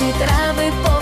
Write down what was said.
всі трави по.